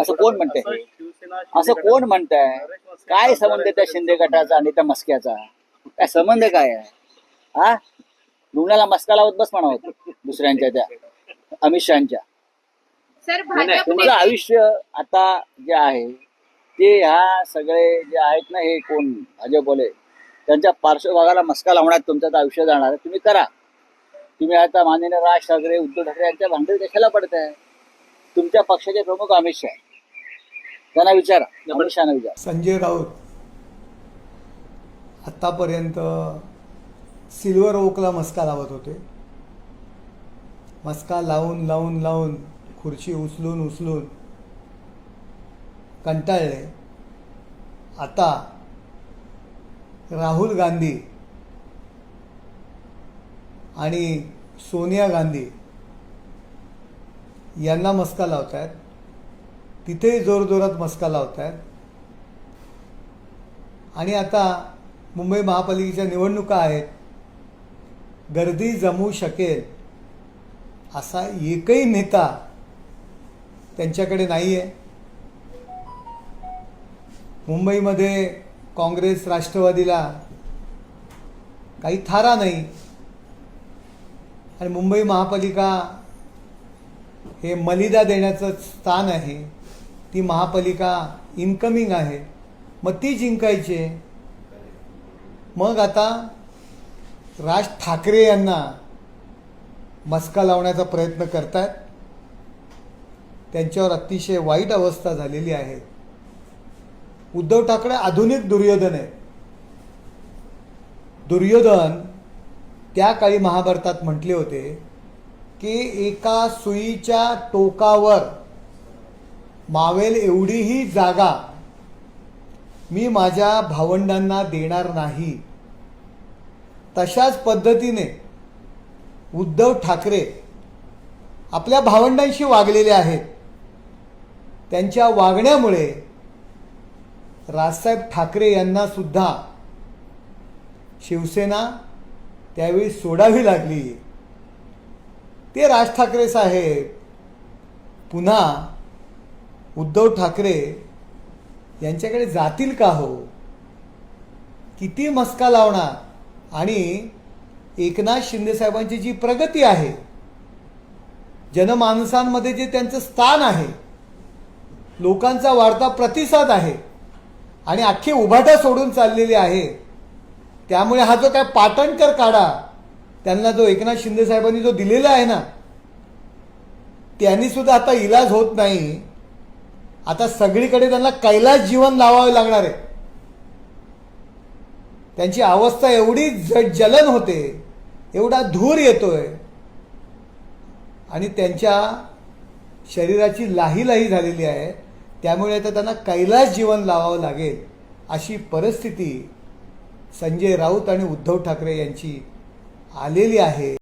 असं कोण म्हणतंय? असं कोण म्हणताय? काय संबंध आहे त्या शिंदे गटाचा आणि त्या मस्क्याचा? काय संबंध काय आहे? हा? रुग्णाला मस्का लावत बस म्हणावं दुसऱ्यांच्या त्या अमित शहाच्या. तुमचं आयुष्य आता जे आहे ते ह्या सगळे जे आहेत ना हे कोण? भाजपवाले. त्यांच्या पार्श्वभागाला मस्का लावण्यात तुमचं आयुष्य जाणार आहे. तुम्ही करा. तुम्ही आता माननीय राज ठाकरे उद्धव ठाकरे यांच्या भांडण कशाला पडताय? तुमच्या पक्षाचे प्रमुख अमित शहा आहे. त्यांना विचारा. अमित शहाना विचारा. संजय राऊत आत्तापर्यंत सिल्वर ओकला मस्का लावत होते. मस्का लावून लावून लावून खुर्ची उचलून उचलून कंटाळले. आता राहुल गांधी आणि सोनिया गांधी यांना मस्का लावतायत. तिथेही जोरजोरात मस्का लावतायत. आणि आता मुंबई महापालिकेच्या निवडणुका आहेत. गर्दी जमू शकेल असा एकही नेता त्यांच्याकडे नाही आहे मुंबईमध्ये काँग्रेस राष्ट्रवादीला काही थारा नाही. आणि मुंबई महापालिका हे मलिदा देण्याचं स्थान आहे. ती महापालिका इन्कमिंग आहे. मग ती जिंकायची आहे. मग आता राज ठाकरे यांना मस्का लावण्याचा प्रयत्न करतायत. त्यांच्यावर अतिशय वाईट अवस्था झालेली आहे. उद्धव ठाकरे आधुनिक दुर्योधन आहे दुर्योधन त्या काळी महाभारतात म्हटले होते की एका सुईच्या टोकावर. मावेल एवढीही जागा मी माझ्या भावंडांना देणार नाही. तशाच पद्धतीने उद्धव ठाकरे आपल्या भावंडांशी वागलेले आहेत. त्यांच्या वागण्यामुळे राजसाहेब ठाकरे यांना सुद्धा शिवसेना त्यावेळी सोडावी लागली. ते राज ठाकरे साहेब पुन्हा उद्धव ठाकरे यांच्याकडे जातील का हो? किती मस्का लावणार? आणि एकनाथ शिंदे साहेबांची जी प्रगती आहे जनमानसांमध्ये जे त्यांचं स्थान आहे लोकांचा वाढता प्रतिसाद आहे आणि अख्खी उभाटा सोडून चाललेली आहे त्यामुळे हा जो काय पाटणकर काढा त्यांना जो एकनाथ शिंदे साहेबांनी जो दिलेला आहे ना त्यांनी सुद्धा आता इलाज होत नाही. आता सगळीकडे त्यांना कैलास जीवन लावावे लागणार आहे. त्यांची अवस्था एवढी ज जलन होते एवढा धूर येतोय. आणि त्यांच्या शरीराची लाही लाही झालेली आहे. त्यामुळे आता त्यांना कैलास जीवन लावावं लागेल अशी परिस्थिती संजय राऊत आणि उद्धव ठाकरे यांची आलेली आहे.